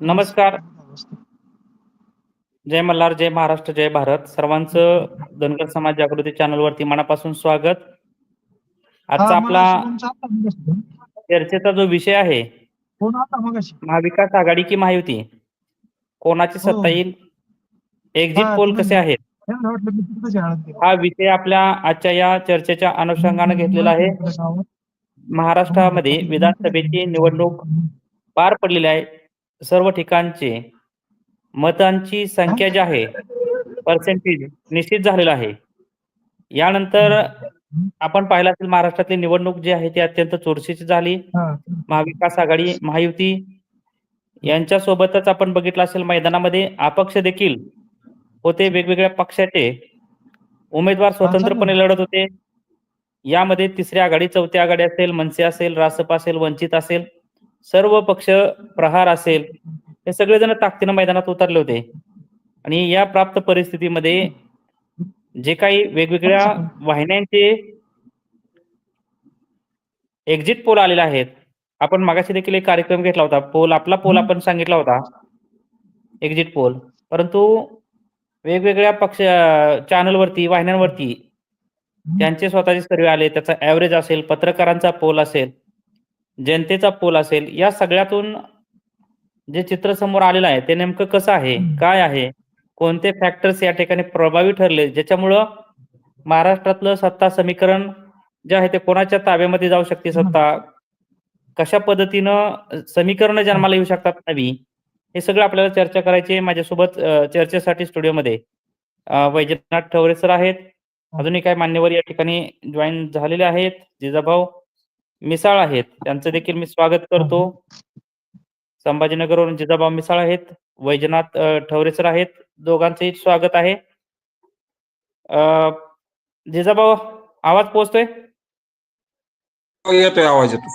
नमस्कार. जय मल्हार, जय महाराष्ट्र, जय भारत. सर्वांचं धनगर समाज जागृती चॅनलवरती मनापासून स्वागत. आजचा आपला चर्चेचा जो विषय आहे महाविकास आघाडी की महायुती? कोणाची हो. सत्ता येईल? एक्झिट हा, पोल कसे आहेत? हा विषय आपल्या आजच्या या चर्चेच्या अनुषंगाने घेतलेला आहे. महाराष्ट्रामध्ये विधानसभेची निवडणूक पार पडलेली आहे. सर्व ठिकाणचे मतांची संख्या जी आहे पर्सेंटेज निश्चित झालेलं आहे. यानंतर आपण पाहिलं असेल महाराष्ट्रातली निवडणूक जी आहे ती अत्यंत चुरशीची झाली. महाविकास आघाडी महायुती यांच्या सोबतच आपण बघितलं असेल मैदानामध्ये अपक्ष देखील होते वेगवेगळ्या पक्षाचे उमेदवार स्वतंत्रपणे लढत होते. यामध्ये तिसरी आघाडी चौथी आघाडी असेल मनसे असेल रासप असेल वंचित असेल सर्व पक्ष प्रहार असेल हे सगळेजण ताकदीनं मैदानात उतरले होते. आणि या प्राप्त परिस्थितीमध्ये जे काही वेगवेगळ्या वाहिन्यांचे एक्झिट पोल आलेले आहेत आपण मागाशी देखील एक कार्यक्रम घेतला होता. पोल आपला पोल आपण सांगितला होता. एक्झिट पोल परंतु वेगवेगळ्या पक्ष चॅनलवरती वाहिन्यांवरती त्यांचे स्वतःचे सर्वे आले त्याचा ऍव्हरेज असेल पत्रकारांचा पोल असेल जनतेचा पोल असेल या सगळ्यातून जे चित्र समोर आलेलं आहे ते नेमकं कसं आहे? काय आहे? कोणते फॅक्टर्स या ठिकाणी प्रभावी ठरले? ज्याच्यामुळं महाराष्ट्रातलं सत्ता समीकरण जे आहे ते कोणाच्या ताब्यामध्ये जाऊ शकते सत्ता? कशा पद्धतीनं समीकरण जन्माला येऊ शकतात नवी? हे सगळं आपल्याला चर्चा करायची आहे माझ्यासोबत चर्चेसाठी स्टुडिओमध्ये. वैजनाथ ठवरे सर आहेत. अजूनही काही मान्यवर या ठिकाणी जॉईन झालेले आहेत. जिजाभाऊ मिसाळ आहेत. त्यांचं देखील मी स्वागत करतो. संभाजीनगरवरून जिजाभाऊ मिसाळ आहेत. वैजनाथ ठवरे सर आहेत. दोघांचंही स्वागत आहे. अ, जिजाभाऊ आवाज पोहोचतोय? हो, येतोय आवाज येतो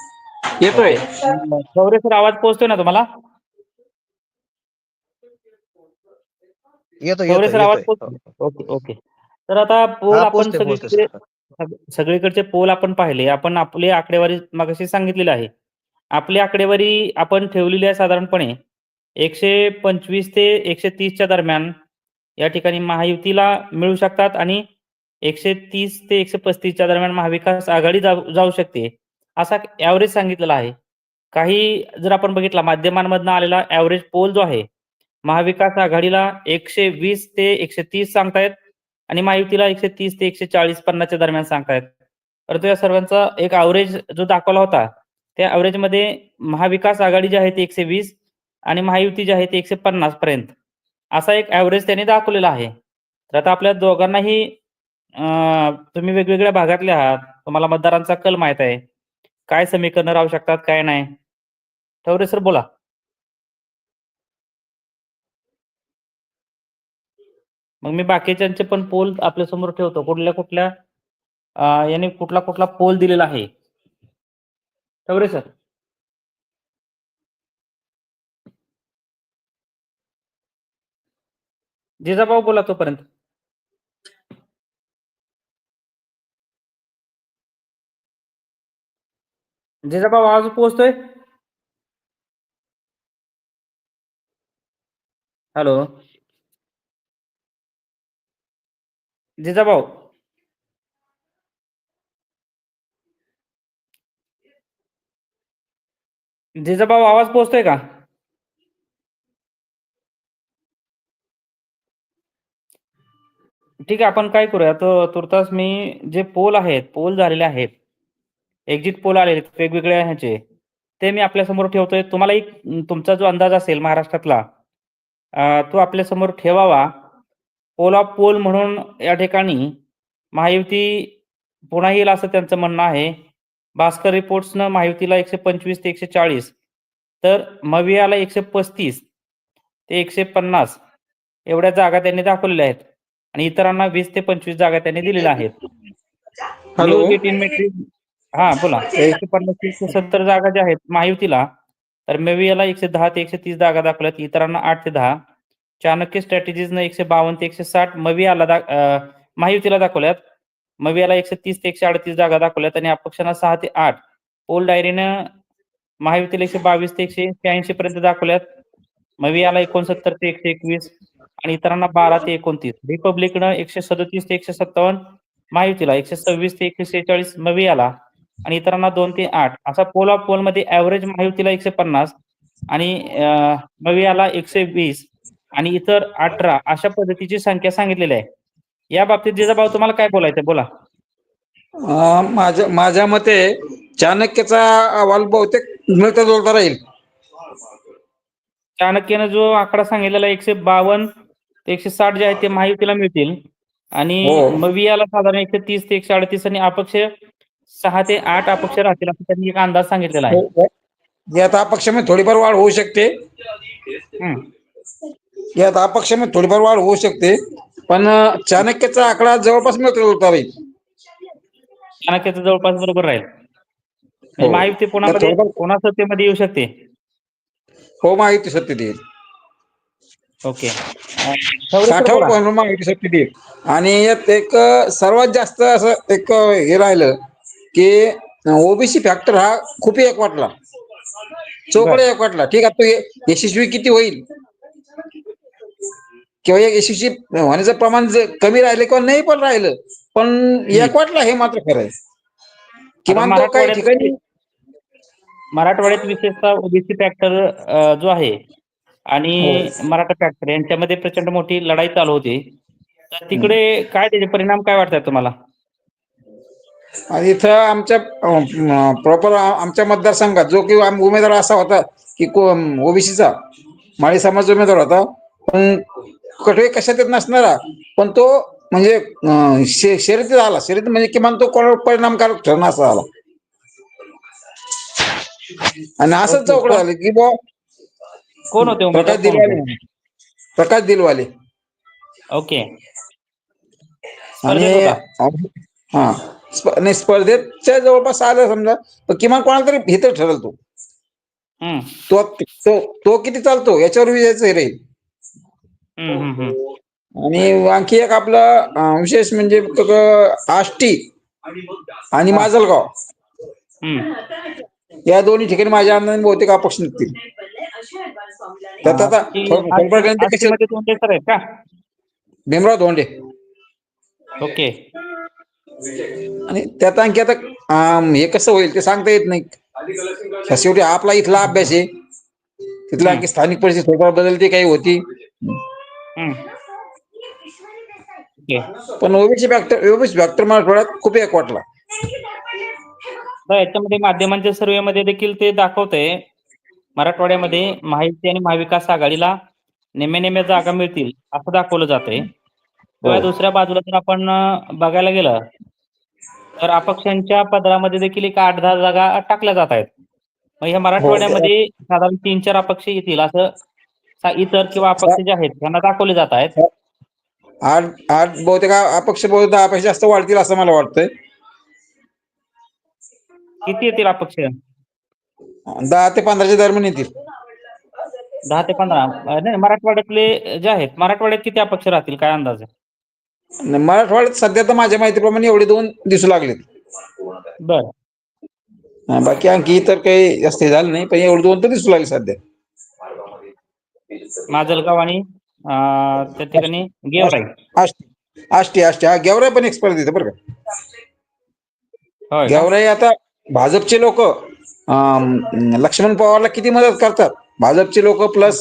येतोय? ठवरे सर आवाज पोहोचतोय ना तुम्हाला? येतो ठवरे सर आवाज येतोय. पोहोचतोय? Okay okay. तर आता आपण सगळीकडे. सग- सगळीकडचे पोल आपण पाहिले. आपण आपली आकडेवारी मगाशी सांगितलेली आहे. आपली आकडेवारी आपण ठेवलेली आहे साधारणपणे एकशे पंचवीस ते एकशे तीसच्या दरम्यान. या ठिकाणी महायुतीला मिळू शकतात आणि एकशे तीस ते एकशे पस्तीसच्या दरम्यान महाविकास आघाडी जाऊ जाऊ शकते. असा ॲव्हरेज सांगितलेला आहे. काही जर आपण बघितला माध्यमांमधनं आलेला ॲव्हरेज पोल जो आहे महाविकास आघाडीला एकशे वीस ते एकशे तीस सांगतायत. आणि महायुतीला एकशे तीस ते एकशे चाळीस पन्नासच्या दरम्यान सांगतायत. परंतु या सर्वांचा एक अवरेज जो दाखवला होता त्या अवरेजमध्ये मध्ये महाविकास आघाडी जी आहे ती एकशे वीस आणि महायुती जी आहे ती एकशे पन्नास पर्यंत. असा एक ॲव्हरेज त्यांनी दाखवलेला आहे. तर आता आपल्या दोघांनाही तुम्ही वेगवेगळ्या भागातले आहात. तुम्हाला मतदारांचा कल माहीत आहे. काय समीकरणं राहू शकतात काय नाही. ठवरे सर बोला. मग मी बाकीच्यांचे पण पोल आपल्यासमोर ठेवतो. कुठल्या कुठल्या याने कुठला कुठला पोल दिलेला आहे? ठवरे सर. जिजाभाऊ बोला तोपर्यंत. जिजाभाऊ आवाज पोहोचतोय? हॅलो. जिजाभाऊ जिजाभाऊ आवाज पोहोचतोय का? ठीक आहे आपण काय करूया? तर तुर्तास मी जे पोल आहेत पोल झालेले आहेत एक्झिट पोल आलेले वेगवेगळ्या ह्याचे ते मी आपल्यासमोर ठेवतोय. तुम्हाला एक तुमचा जो अंदाज असेल महाराष्ट्रातला तो आपल्यासमोर ठेवावा. पोल ऑफ पोल म्हणून या ठिकाणी महायुती पुन्हा येईल असं त्यांचं म्हणणं आहे. भास्कर रिपोर्ट्सनं महायुतीला एकशे पंचवीस ते एकशे चाळीस तर मवियाला एकशे पस्तीस ते एकशे पन्नास एवढ्या जागा त्यांनी दाखवलेल्या आहेत आणि इतरांना वीस ते पंचवीस जागा त्यांनी दिलेल्या आहेत. हा बोला. एकशे पन्नास सत्तर जागा ज्या आहेत महायुतीला तर मेवियाला एकशे दहा ते एकशे तीस जागा दाखवल्यात इतरांना आठ ते दहा. चाणक्य स्ट्रॅटेजीजनं एकशे बावन्न ते एकशे साठ मवियाला दा महायुतीला दाखवल्यात. मवियाला एकशे तीस ते एकशे अडतीस जागा दाखवल्यात आणि अपक्षांना सहा ते आठ. पोल डायरीनं महायुतीला एकशे बावीस ते एकशे शहाऐंशी पर्यंत दाखवल्यात. मवियाला एकोणसत्तर ते एकशे एकवीस आणि इतरांना बारा ते एकोणतीस. रिपब्लिकनं एकशे सदतीस ते एकशे सत्तावन्न महायुतीला एकशे सव्वीस ते एकशे सेहेचाळीस मवियाला आणि इतरांना दोन ते आठ. असा पोल ऑफ पोलमध्ये ऍव्हरेज महायुतीला एकशे पन्नास आणि मवियाला एकशे वीस. आणि इतर अठरा अशा पद्धतीची संख्या सांगितलेली आहे. या बाबतीत जिजाभाऊ तुम्हाला काय बोलायचं बोला. माझ्या माझ्या मते चाणक्याचा अहवाल बहुतेक मिळता जुळता राहील. चाणक्यानं जो आकडा सांगितलेला एकशे बावन्न ते एकशे साठ जे आहे ते महायुतीला मिळतील. आणि हो. मवियाला साधारण एकशे तीस ते एकशे अडतीस आणि अपक्ष सहा ते आठ अपक्ष राहतील असं त्यांनी एक अंदाज सांगितलेला आहे. यात अपक्षामध्ये थोडीफार वाढ होऊ शकते. यात अपक्षामध्ये थोडीफार वाढ होऊ शकते. पण चाणक्याचा आकडा जवळपास मिळता राहील चाणक्याचं जवळपास बरोबर राहील. म्हणजे हो. महायुती कोणामध्ये थोडंफार- कोणा सत्तेमध्ये येऊ शकते? हो माहिती सत्य देईल ओके. माहिती सत्य देईल आणि यात एक सर्वात जास्त असं एक हे राहिलं की ओबीसी फॅक्टर हा खूप एक वाटला. चौकडे एक वाटला. ठीक आहे तो यशस्वी किती होईल? किंवा एक यशस्वी होण्याचं प्रमाण कमी राहिलं किंवा नाही पण राहिलं पण एक वाटला हे मात्र खरं आहे. किमान तो काही मराठवाड्यात- ठिकाणी मराठवाड्यात विशेषतः ओबीसी फॅक्टर जो आहे आणि हो. मराठा फॅक्टर यांच्यामध्ये प्रचंड मोठी लढाई चालू होती. तर तिकडे काय त्याचे परिणाम काय वाटतात तुम्हाला? आणि इथं आमच्या प्रॉपर आमच्या मतदारसंघात जो की उमेदवार असा होता की ओबीसीचा माळी समाज उमेदवार होता. पण कठोर कशात येत नसणारा. पण तो म्हणजे शर्यतीत आला. शर्यत म्हणजे किमान तो कोणावर परिणामकारक ठरणं असा आला. आणि असंच चौकड झालं की बुवा कोण होते प्रकाश दिलवाले? प्रकाश दिलवाले. ओके. आणि. हा नाही स्पर्धेच्या जवळपास आलं समजा. तर किमान कोणाला तरी हित ठरल तो तो किती चालतो? याच्यावर विजयाचं हे राहील. आणि आणखी एक आपलं विशेष म्हणजे आष्टी आणि माजलगाव. या दोन्ही ठिकाणी माझ्या अंदाजाने बहुतेक अपक्ष निघतील. त्यात आता थोडं- भीमराव धोंडे. ओके. आणि त्यात आणखी आता हे कसं होईल ते सांगता येत नाही. शेवटी आपला इथला अभ्यास आहे. तिथला आणखी स्थानिक परिस्थिती थोडीफार बदलते काही होती. पण ओबीसी फॅक्टर ओबीसी फॅक्टर मराठवाड्यात खूप एक वाटला. याच्यामध्ये माध्यमांच्या सर्वेमध्ये देखील ते दाखवतंय. मराठवाड्यामध्ये महायुती आणि महाविकास आघाडीला नेम्या नेम्या जागा मिळतील असं दाखवलं जातंय. किंवा हो. दुसऱ्या बाजूला जर आपण बघायला गेलं तर अपक्षांच्या पदरामध्ये देखील एक आठ दहा जागा टाकल्या जात आहेत. मग ह्या मराठवाड्यामध्ये साधारण तीन चार अपक्ष येतील असं इतर किंवा अपक्ष जे आहेत त्यांना दाखवले जात आहेत. आठ आठ बहुतेक अपक्ष बहुतेक दहा पेक्षा जास्त वाढतील असं मला वाटतंय. किती येतील अपक्ष? दहा ते पंधराच्या दरम्यान येतील. दहा ते पंधरा. नाही मराठवाड्यातले जे आहेत मराठवाड्यात किती अपक्ष राहतील? काय अंदाज आहे? मराठवाड्यात सध्या तर माझ्या माहितीप्रमाणे एवढे दोन दिसू लागलेत. बर. हा, बाकी आणखी इतर काही जास्त हे झालं नाही पण एवढे दोन तर दिसू लागले सध्या. माजलगाव आणि त्या ठिकाणी गेवराई. आष्टी. आष्टी आष्टी. हा गेवराई पण एक्सपर्ट देते बरं का? गेवराई आता भाजपचे लोक लक्ष्मण पवारला किती मदत करतात? भाजपचे लोक प्लस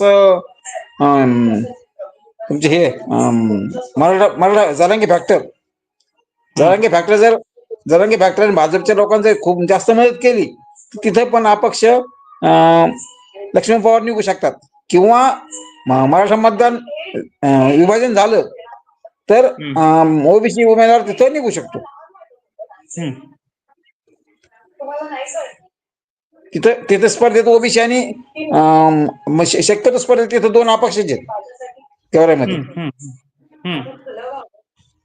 तुमचे हे मराठा मराठा जरांगे फॅक्टर जरांगे फॅक्टर जर जरांगे फॅक्टर आणि भाजपच्या लोकांनी जर खूप जास्त मदत केली तर तिथं पण अपक्ष अं, लक्ष्मण पवार निघू शकतात. किंवा म- मराठा मतदान अं, विभाजन झालं तर ओबीसी उमेदवार तिथं निघू शकतो. तिथं तिथं स्पर्धेत ओबीसी आणि शक्यतो स्पर्धेत तिथं दोन अपक्षच आहेत.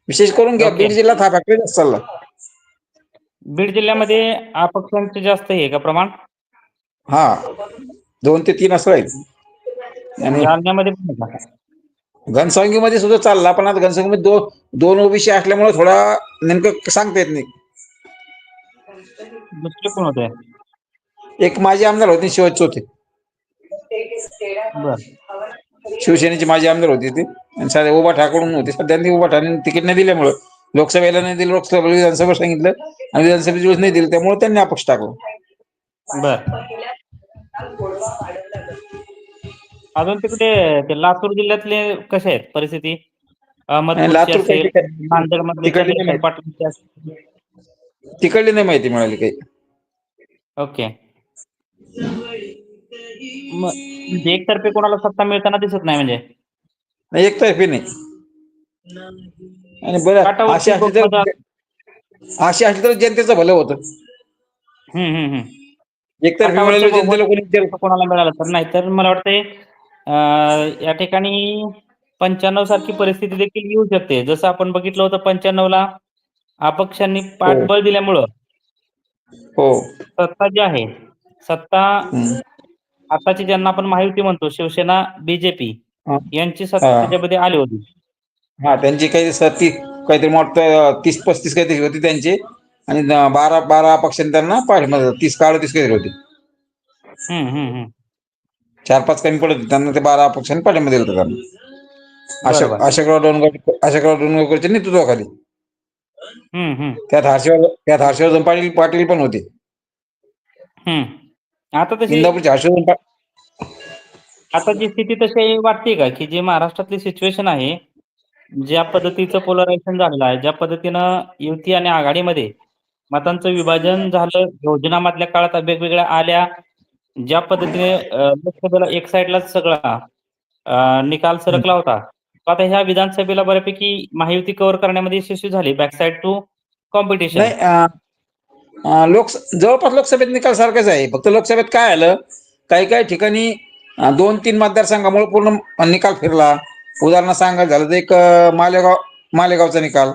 विशेष करून Okay. बीड जिल्ह्यात हा फॅक्टरी जास्त चालला. बीड जिल्ह्यामध्ये अपक्षांचे जास्त आहे का प्रमाण? हा. दोन ते तीन असं राहील. जालन्यामध्ये पण? घनसावंगीमध्ये सुद्धा चालला पण आता घनसावंगीमध्ये दोन दोन ओबीसी असल्यामुळे थोडा नेमकं सांगता येत नाही. दुसरे कोण होते? एक माझे आमदार होते शिवाजी होते बर. शिवसेनेचे माजी आमदार होते ते. आणि सध्या उभा ठाकून होते. सध्या उभा ठाणे तिकीट नाही दिल्यामुळं लोकसभेला नाही दिलं लोकसभा विधानसभा सांगितलं आणि विधानसभेची वेळेस नाही दिलं त्यामुळे त्यांनी अपक्ष टाकलं. बर. अजून तिकडे ते लातूर जिल्ह्यातले कसे आहेत परिस्थिती? लातूर नांदेड तिकडली नाही. माहिती मिळाली काही. ओके. म्हणजे एकतर्फे कोणाला सत्ता मिळताना दिसत नाही म्हणजे? एकतर्फी नाही. आणि बरं अशी असली तर बहुमत- अशी असली तर जनतेचं भलं होतं. हम्म हम्म हम्म. एकतर्फी मिळालं जनतेला कोणी कोणाला मिळालं तर नाही तर मला वाटतंय या ठिकाणी पंच्याण्णव सारखी परिस्थिती देखील येऊ शकते. जसं आपण बघितलं होतं पंच्याण्णव ला अपक्षांनी पाठबळ दिल्यामुळं. हो. सत्ता जी आहे सत्ता. आताची ज्यांना आपण महायुती म्हणतो शिवसेना बीजेपी हा. यांची सत्ता हा. त्याच्यामध्ये आली होती. हा त्यांची काही सती काहीतरी मोठ तीस पस्तीस काहीतरी होती त्यांची. आणि बारा बारा पक्षांनी त्यांना पाठिंबा तीस काळ तीस काहीतरी होती. हम्म हम्म. चार पाच कमी पडत होते. त्यांना ते बारा पक्षांनी पाठिंबा दिला होता त्यांना. अशोक. अशोकराव डोणगाव अशोकराव डोणगावकरच्या नेतृत्वाखाली त्यात हर्षवर्धन त्यात हर्षवर्धन पाटील पाटील पण होते. आता तशी इंदापूरचे हर्षवर्धन पा- आता जी स्थिती तशी वाटते का की जी महाराष्ट्रातली सिच्युएशन आहे ज्या पद्धतीचं पोलरायझेशन झालेलं आहे ज्या पद्धतीनं युती आणि आघाडीमध्ये मतांचं विभाजन झालं योजना मधल्या काळात वेगवेगळ्या आल्या ज्या पद्धतीने अं, लोकसभेला एक साईडलाच सगळा अं, निकाल सरकला होता. तो आता ह्या विधानसभेला बऱ्यापैकी महायुती कव्हर करण्यामध्ये यशस्वी झाली. बॅकसाईड टू कॉम्पिटिशन नाही अं, अं, लोक जवळपास लोकसभेत निकाल सारखाच आहे. फक्त लोकसभेत काय आलं काही काही ठिकाणी अं, दोन तीन मतदारसंघामुळे पूर्ण निकाल फिरला. उदाहरण सांगायचं झालं तर एक अं, मालेगाव मालेगावचा निकाल.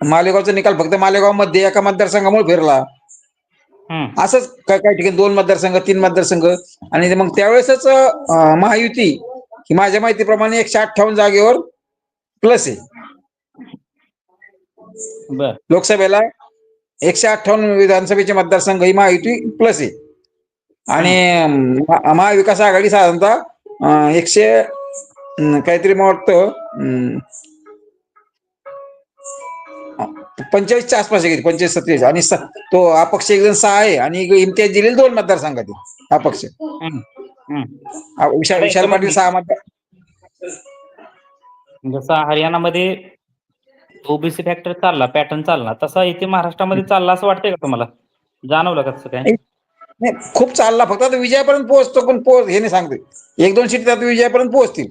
मालेगावचा निकाल फक्त मालेगावमध्ये एका मतदारसंघामुळे फिरला. असंच काय काही ठिकाणी दोन मतदारसंघ तीन मतदारसंघ. आणि मग त्यावेळेसच महायुती ही माझ्या माहितीप्रमाणे एकशे अठ्ठावन्न जागेवर प्लस आहे. लोकसभेला एकशे अठ्ठावन्न विधानसभेचे मतदारसंघ ही महायुती प्लस आहे. आणि महा- महाविकास आघाडी साधारणतः एकशे काहीतरी मला वाटतं पंचेचाळीसच्या आसपास आहे पंचेचाळीस सत्तेचाळीस. आणि तो अपक्ष एक जण सहा आहे आणि इम्तियाज दिलेले दोन मतदारसंघातील अपक्ष. विशाल विशाल. पाटील सहा मतदार जसा हरियाणामध्ये ओबीसी फॅक्टर चालला पॅटर्न चालला. तसा इथे महाराष्ट्रामध्ये चालला असं वाटतंय का तुम्हाला? जाणवलं का तसं काय नाही खूप चालला. फक्त आता विजयापर्यंत पोहोचतो पण पोहोच हे नाही सांगते एक दोन सीट त्यात विजयापर्यंत पोहोचतील.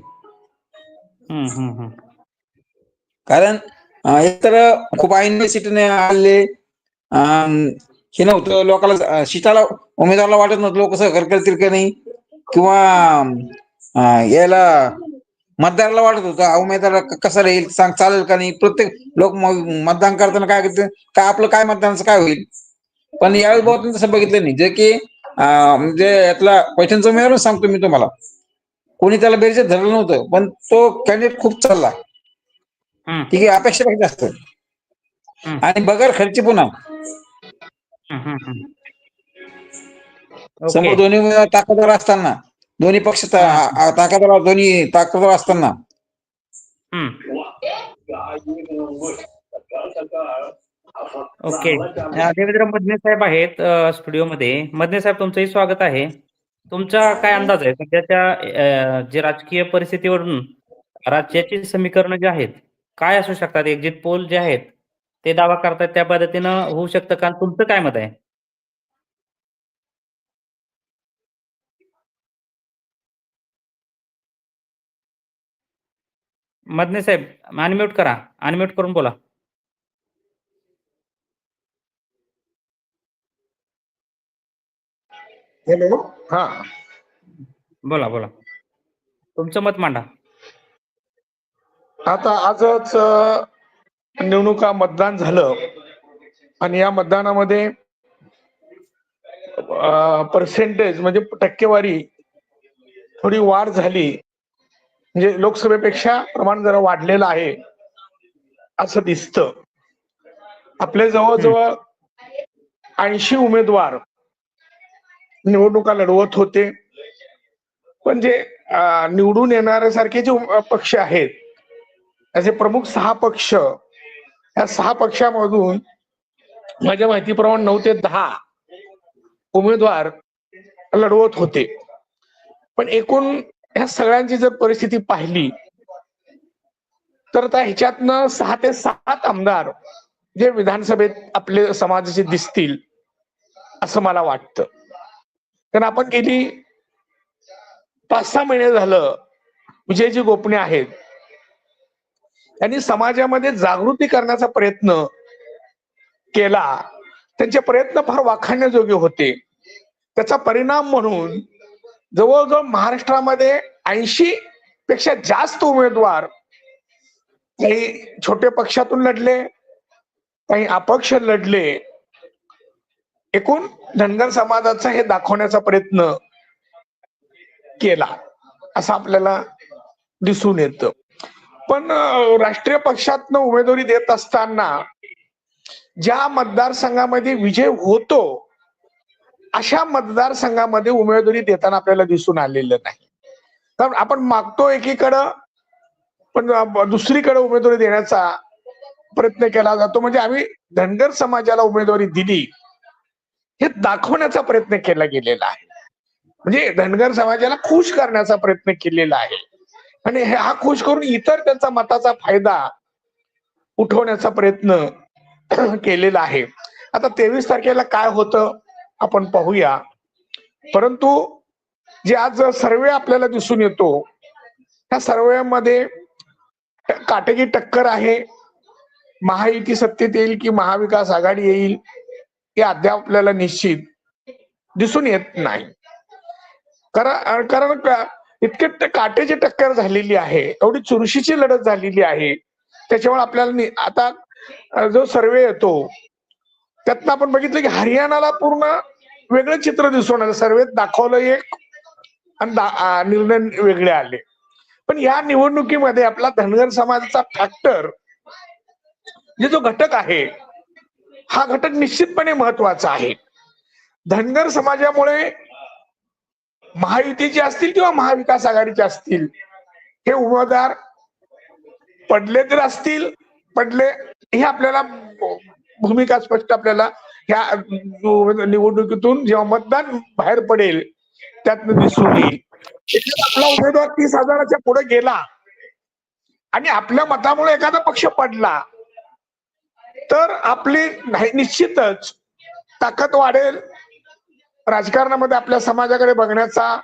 कारण अं, एकतर खूप आईने सीटने आले हे नव्हतं लोकांना सीटाला उमेदवाराला वाटत नव्हतं लोक सहकार करतील का नाही. किंवा याला मतदाराला वाटत होतं उमेदवार कसा राहील सांग चालेल का नाही? प्रत्येक लोक मतदान करताना काय करते काय आपलं काय मतदानाचं काय होईल? पण यावेळी बहुत तसं बघितलं नाही. जे की म्हणजे यातला पैठणचा उमेदवार सांगतो मी तुम्हाला. कोणी त्याला बेरजेत धरलं नव्हतं पण तो कॅन्डिडेट खूप चालला. आहे अपेक्षापेक्षा जास्त. आणि बगर खर्ची पुन्हा. समोर दोन्ही ताकदवर असताना दोन्ही पक्ष ता- ताकदवर दोन्ही ताकदवर असताना. ओके. देवेंद्र मदने साहेब आहेत स्टुडिओमध्ये. मदने साहेब तुमचंही स्वागत आहे. तुमचा काय अंदाज आहे? सध्याच्या जे राजकीय परिस्थितीवरून राज्याची समीकरणं जी आहेत काय असू शकतात? एक्झिट पोल जे आहेत ते दावा करतात. त्या पद्धतीनं होऊ शकतं का? तुमचं काय मत आहे? मदने साहेब अनम्यूट करा. अनम्यूट करून बोला. हॅलो हा. बोला बोला. तुमचं मत मांडा. आता आजच निवडणुका मतदान झालं. आणि या मतदानामध्ये पर्सेंटेज म्हणजे टक्केवारी थोडी वाढ झाली. म्हणजे लोकसभेपेक्षा प्रमाण जरा वाढलेलं आहे असं दिसत. आपले जवळजवळ ऐंशी उमेदवार निवडणुका लढवत होते. पण जे निवडून येणाऱ्यासारखे जे पक्ष आहेत असे प्रमुख सहा पक्ष या सहा पक्षामधून माझ्या माहितीप्रमाणे नऊ ते दहा उमेदवार लढवत होते. पण एकूण ह्या सगळ्यांची जर परिस्थिती पाहिली तर आता ह्याच्यातनं सहा ते सात आमदार जे विधानसभेत आपले समाजाचे दिसतील असं मला वाटतं. कारण आपण गेली पाच सहा महिने झालं विजयजी गोपणे आहेत. त्यांनी समाजामध्ये जागृती करण्याचा प्रयत्न केला. त्यांचे प्रयत्न फार वाखाणण्याजोगे होते. त्याचा परिणाम म्हणून जवळजवळ महाराष्ट्रामध्ये ऐंशी पेक्षा जास्त उमेदवार काही छोटे पक्षातून लढले काही अपक्ष लढले. एकूण धनगर समाजाचा हे दाखवण्याचा प्रयत्न केला. असं आपल्याला दिसून येतं. पण राष्ट्रीय पक्षातनं उमेदवारी देत असताना ज्या मतदारसंघामध्ये विजय होतो अशा मतदारसंघामध्ये उमेदवारी देताना आपल्याला दिसून आलेलं नाही. कारण आपण मागतो एकीकडं पण दुसरीकडे उमेदवारी देण्याचा प्रयत्न केला जातो. म्हणजे आम्ही धनगर समाजाला उमेदवारी दिली हे दाखवण्याचा प्रयत्न केला गेलेला आहे. म्हणजे धनगर समाजाला खुश करण्याचा प्रयत्न केलेला आहे. आणि हे- हा खुश करून इतर त्यांचा मताचा फायदा उठवण्याचा प्रयत्न केलेला आहे. आता तेवीस तारखेला काय होतं आपण पाहूया. परंतु जे आज सर्वे आपल्याला दिसून येतो त्या सर्वेमध्ये काटेकी टक्कर आहे. महायुती सत्तेत येईल की महाविकास आघाडी येईल हे अद्याप आपल्याला निश्चित दिसून येत नाही. कारण कारण का- इतके काटेची टक्कर झालेली आहे एवढी चुरशीची लढत झालेली आहे. त्याच्यामुळे आपल्याला आता जो सर्वे येतो त्यातनं आपण बघितलं की हरियाणाला पूर्ण वेगळं चित्र दिसून आलं. सर्वेत दाखवलं एक आणि निर्णय वेगळे आले. पण या निवडणुकीमध्ये आपला धनगर समाजाचा फॅक्टर जे जो घटक आहे हा घटक निश्चितपणे महत्त्वाचा आहे. धनगर समाजामुळे महायुतीचे असतील किंवा महाविकास आघाडीचे असतील? हे उमेदवार पडले तर असतील पडले हे आपल्याला भूमिका स्पष्ट आपल्याला ह्या निवडणुकीतून जेव्हा मतदान बाहेर पडेल त्यातनं दिसून येईल. आपला उमेदवार तीस हजाराच्या पुढे गेला आणि आपल्या मतामुळे एखादा पक्ष पडला तर आपली निश्चितच ताकद वाढेल. राजकारणामध्ये आपल्या समाजाकडे बघण्याचा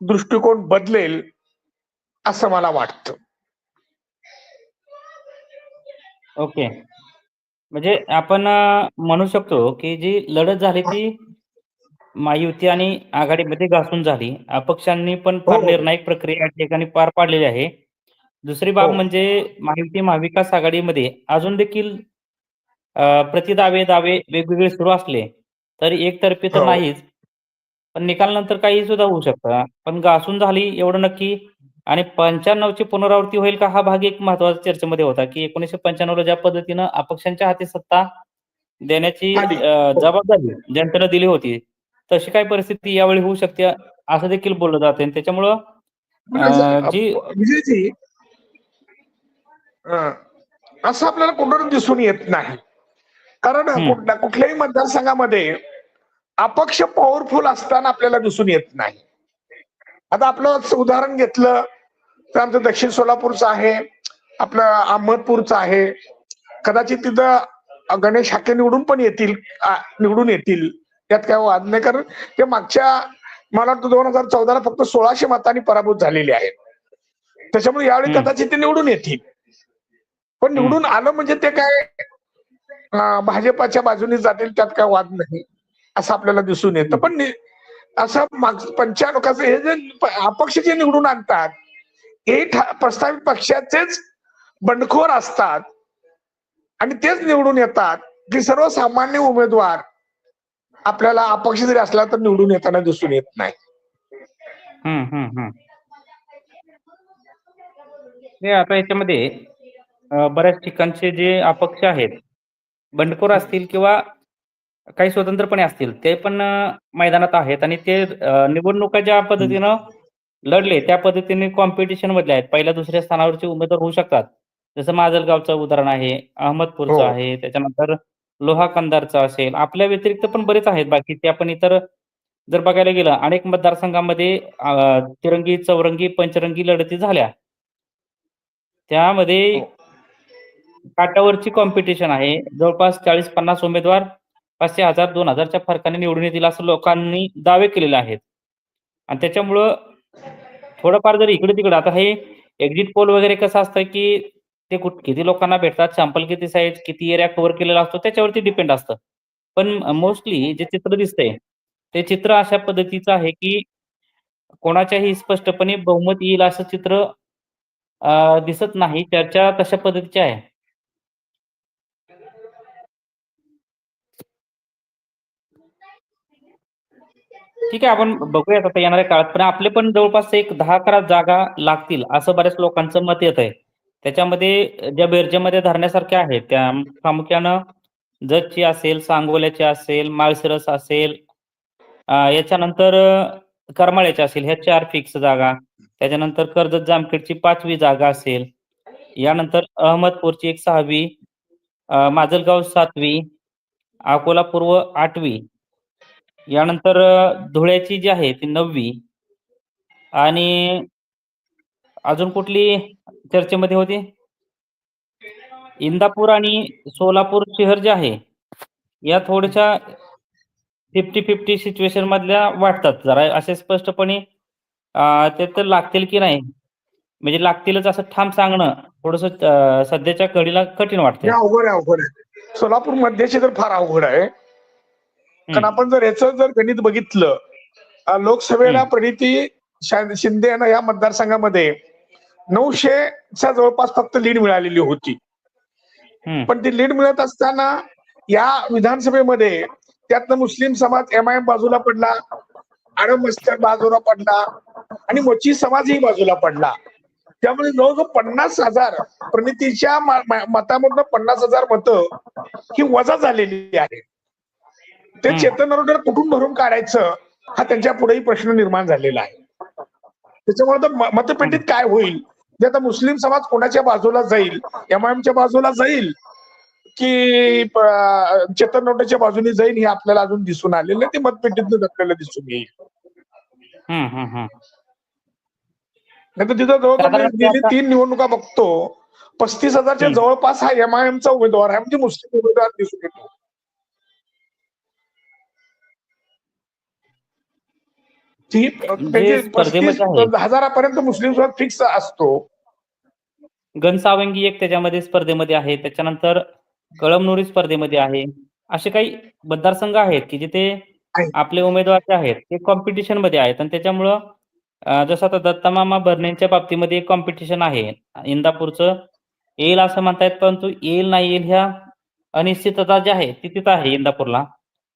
दृष्टिकोन बदलेल असं मला वाटतं. ओके. म्हणजे आपण म्हणू शकतो की जी लढत झाली ती महायुती आणि आघाडीमध्ये घासून झाली. अपक्षांनी पण फार हो. निर्णायक प्रक्रिया या ठिकाणी पार पाडलेली आहे. दुसरी बाब हो. म्हणजे महायुती महाविकास आघाडीमध्ये अजून देखील प्रतिदावे दावे वेगवेगळे सुरू असले. तरी एकतर्फी तर हो. नाहीच. पण निकाल नंतर काही सुद्धा होऊ शकतं. पण घासून झाली एवढं नक्की. आणि पंच्याण्णवची पुनरावृत्ती होईल का हा भाग एक महत्त्वाचा चर्चेमध्ये होता की एकोणीशे पंच्याण्णवला ज्या पद्धतीनं अपक्षांच्या हाती सत्ता देण्याची आली. अं, जबाबदारी जनतेनं दिली होती तशी काय परिस्थिती यावेळी होऊ शकते असं देखील बोललं जाते आणि त्याच्यामुळं अं, जी विजयजी अं, असं आपल्याला कुठं दिसून येत नाही. कारण. कुठल्या कुठल्याही मतदारसंघामध्ये अपक्ष पॉवरफुल असताना आपल्याला दिसून येत नाही. आता आपलं उदाहरण घेतलं तर आमचं दक्षिण सोलापूरचं आहे आपलं अहमदपूरचं आहे. कदाचित तिथं गणेश हाके निवडून पण येतील निवडून येतील. त्यात काय वाद नाही कारण ते मागच्या मला वाटतं दोन हजार चौदाला फक्त सोळाशे मतांनी पराभूत झालेले आहेत. त्याच्यामुळे यावेळी. कदाचित ते निवडून येतील. पण निवडून आलं म्हणजे ते काय भाजपाच्या बाजूने जातील त्यात काय वाद नाही असं आपल्याला दिसून येतं. पण असं माग पंच्याण्णव हे जे अपक्ष जे निवडून आणतात हे प्रस्तावित पक्षाचेच बंडखोर असतात आणि तेच निवडून येतात की सर्वसामान्य उमेदवार आपल्याला अपक्ष जरी असला तर निवडून येताना दिसून येत नाही. हम्म हम्म हम्म. आता याच्यामध्ये बऱ्याच ठिकाणचे जे अपक्ष आहेत बंडखोर असतील किंवा काही स्वतंत्रपणे असतील ते पण मैदानात आहेत आणि ते निवडणुका ज्या पद्धतीनं लढले त्या पद्धतीने कॉम्पिटिशन मधले आहेत पहिल्या दुसऱ्या स्थानावरचे उमेदवार होऊ शकतात जसं माजलगावचं उदाहरण आहे अहमदपूरचं हो. आहे त्याच्यानंतर लोहा कंदारचं असेल आपल्या व्यतिरिक्त पण बरेच आहेत बाकीचे आपण इतर जर बघायला गेलं अनेक मतदारसंघामध्ये तिरंगी चौरंगी पंचरंगी लढती झाल्या त्यामध्ये हो. काटावरची कॉम्पिटिशन आहे. जवळपास चाळीस पन्नास उमेदवार पाचशे हजार दोन हजारच्या फरकाने निवडून येतील असं लोकांनी दावे केलेले आहेत. आणि त्याच्यामुळं थोडंफार जर इकडे तिकडे आता हे एक्झिट पोल वगैरे कसं असतं की ते कुठ किती लोकांना भेटतात सॅम्पल किती साईज किती एरिया कव्हर केलेला असतो त्याच्यावरती डिपेंड असतं. पण मोस्टली जे चित्र दिसतंय ते चित्र अशा पद्धतीचं आहे की कोणाच्याही स्पष्टपणे बहुमत येईल असं चित्र दिसत नाही. चर्चा तशा पद्धतीची आहे. ठीक आहे आपण बघूयात आता येणाऱ्या काळात. पण आपले पण जवळपास एक दहा अकरा जागा लागतील असं बऱ्याच लोकांचं मत येत आहे त्याच्यामध्ये ज्या बेरजेमध्ये धरण्यासारख्या आहेत त्या प्रामुख्यानं जतची असेल सांगोल्याची असेल माळशिरस असेल याच्यानंतर करमाळ्याच्या करमाळ्याची असेल ह्या चार फिक्स जागा. त्याच्यानंतर कर्जत जामखेडची पाचवी जागा असेल. यानंतर अहमदपूरची एक सहावी माजलगाव सातवी अकोला पूर्व आठवी यानंतर धुळ्याची जी आहे ती नववी आणि अजून कुठली चर्चेमध्ये होती? इंदापूर आणि सोलापूर शहर जे आहे या थोड्याशा फिफ्टी फिफ्टी सिच्युएशन मधल्या वाटतात जरा. असे स्पष्टपणे ते तर लागतील की नाही? म्हणजे लागतीलच असं ठाम सांगणं थोडस सध्याच्या कडीला कठीण वाटतं अवघड आहे अवघड आहे. सोलापूर मध्येची तर फार अवघड आहे. कारण आपण जर याचं जर गणित बघितलं लोकसभेला. प्रणिती शिंदे यांना या मतदारसंघामध्ये नऊशेच्या जवळपास फक्त लीड मिळालेली होती. पण ती लीड मिळत असताना या विधानसभेमध्ये त्यातनं मुस्लिम समाज एम आय एम बाजूला पडला आडम मस्तर बाजूला पडला आणि मोची समाजही बाजूला पडला. त्यामुळे जवळजवळ पन्नास हजार प्रणितीच्या मतामधनं पन्नास हजार मतं ही वजा झालेली आहे ते. चेतन नरोडे कुठून भरून काढायचं हा त्यांच्या पुढेही प्रश्न निर्माण झालेला आहे. त्याच्यामुळे म- मतपेटीत काय होईल? जे आता मुस्लिम समाज कोणाच्या बाजूला जाईल? एमआयएमच्या बाजूला जाईल? की चेतन नोटेच्या बाजूने जाईल हे आपल्याला अजून दिसून आलेलं नाही. ते मतपेटीतून आपल्याला दिसून येईल. नाही तर तिथं साधारणतः गेली आता- तीन निवडणुका बघतो. पस्तीस हजारच्या. जवळपास हा एमआयएमचा उमेदवार आहे. म्हणजे मुस्लिम उमेदवार दिसून येतो. ती म्हणजे. हजारापर्यंत मुस्लिम समाज फिक्स असतो. घनसावंगी एक त्याच्यामध्ये स्पर्धेमध्ये आहे. त्याच्यानंतर कळमनुरी स्पर्धेमध्ये आहे. असे काही मतदारसंघ आहेत की जिथे. आपले उमेदवार जे आहेत ते कॉम्पिटिशनमध्ये आहेत. आणि त्याच्यामुळं जसं आता दत्तामामा भरणेंच्या बाबतीमध्ये एक कॉम्पिटिशन आहे. इंदापूरचं येईल असं म्हणतायत परंतु येईल नाही येईल ह्या अनिश्चितता जी आहे ती तिथं आहे इंदापूरला.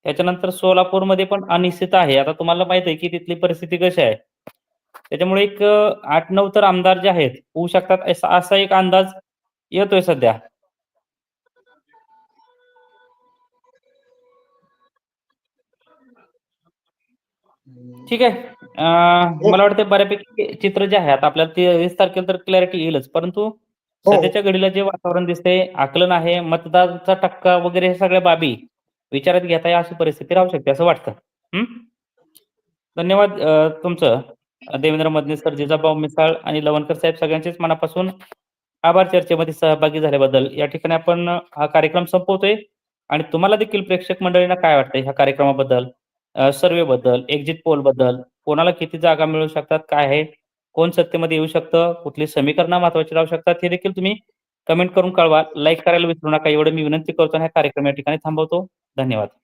त्याच्यानंतर सोलापूरमध्ये पण अनिश्चित आहे. आता तुम्हाला माहीत आहे की तिथली परिस्थिती कशी आहे? त्याच्यामुळे एक आठ नऊ तर आमदार जे आहेत होऊ शकतात असा एक अंदाज येतोय सध्या. ठीक आहे. मला वाटतं बऱ्यापैकी चित्र जे आहे आता आपल्याला तेवीस तारखेला तर क्लॅरिटी येईलच. परंतु हो. सध्याच्या घडीला जे वातावरण दिसतंय आकलन आहे मतदारांचा टक्का वगैरे हे सगळ्या बाबी विचारात घेता या अशी परिस्थिती राहू शकते असं वाटतं. धन्यवाद तुमचं. देवेंद्र मदने सर जिजाभाऊ मिसाळ आणि लवणकर साहेब सगळ्यांचेच मनापासून आभार चर्चेमध्ये सहभागी झाल्याबद्दल. या ठिकाणी आपण हा कार्यक्रम संपवतोय. आणि तुम्हाला देखील प्रेक्षक मंडळींना काय वाटतं ह्या कार्यक्रमाबद्दल? सर्वे बद्दल एक्झिट पोलबद्दल कोणाला किती जागा मिळू शकतात काय आहे कोण सत्तेमध्ये येऊ शकतं कुठली समीकरणं महत्वाची राहू शकतात हे देखील तुम्ही कमेंट करून कळवा. लाईक करायला विसरू नका. एवढं मी विनंती करतो आणि हा कार्यक्रम या ठिकाणी थांबवतो. धन्यवाद.